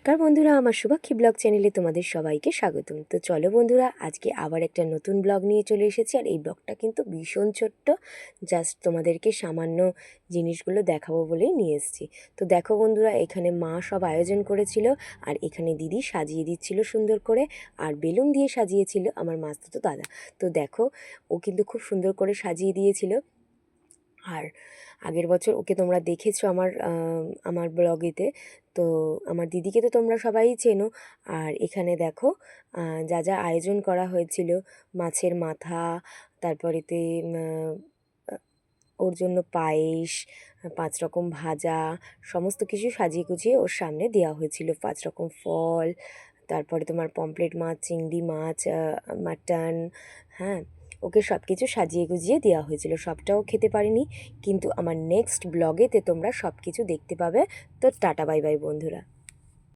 নমস্কার বন্ধুরা, আমার শুভাক্ষী ব্লগ চ্যানেলে তোমাদের সবাইকে স্বাগতম। তো চলো বন্ধুরা, আজকে আবার একটা নতুন ব্লগ নিয়ে চলে এসেছি আর এই ব্লগটা কিন্তু ভীষণ ছোট্ট, জাস্ট তোমাদেরকে সামান্য জিনিসগুলো দেখাবো বলেই নিয়ে এসেছি। তো দেখো বন্ধুরা, এখানে মা সব আয়োজন করেছিল আর এখানে দিদি সাজিয়ে দিচ্ছিল সুন্দর করে আর বেলুন দিয়ে সাজিয়েছিল আমার মাস্তুতো দাদা। তো দেখো, ও কিন্তু খুব সুন্দর করে সাজিয়ে দিয়েছিল। আর আগের বছর ওকে তোমরা দেখেছ আমার আমার ব্লগেতে। তো আমার দিদিকে তো তোমরা সবাই চেনো। আর এখানে দেখো যা যা আয়োজন করা হয়েছিল, মাছের মাথা, তারপরেতে ওর জন্য পায়েস, পাঁচ রকম ভাজা, সমস্ত কিছু সাজিয়ে গুছিয়ে ওর সামনে দেওয়া হয়েছিল। পাঁচ রকম ফল, তারপরে তোমার পমপ্লেট মাছ, চিংড়ি মাছ মাটন হ্যাঁ ওকে সব কিছু সাজিয়ে গুজিয়ে দেওয়া হয়েছিল। সবটাও খেতে পারিনি। কিন্তু আমার নেক্সট ব্লগেতে তোমরা সব কিছু দেখতে পাবে। তো টাটা বাই বাই বন্ধুরা।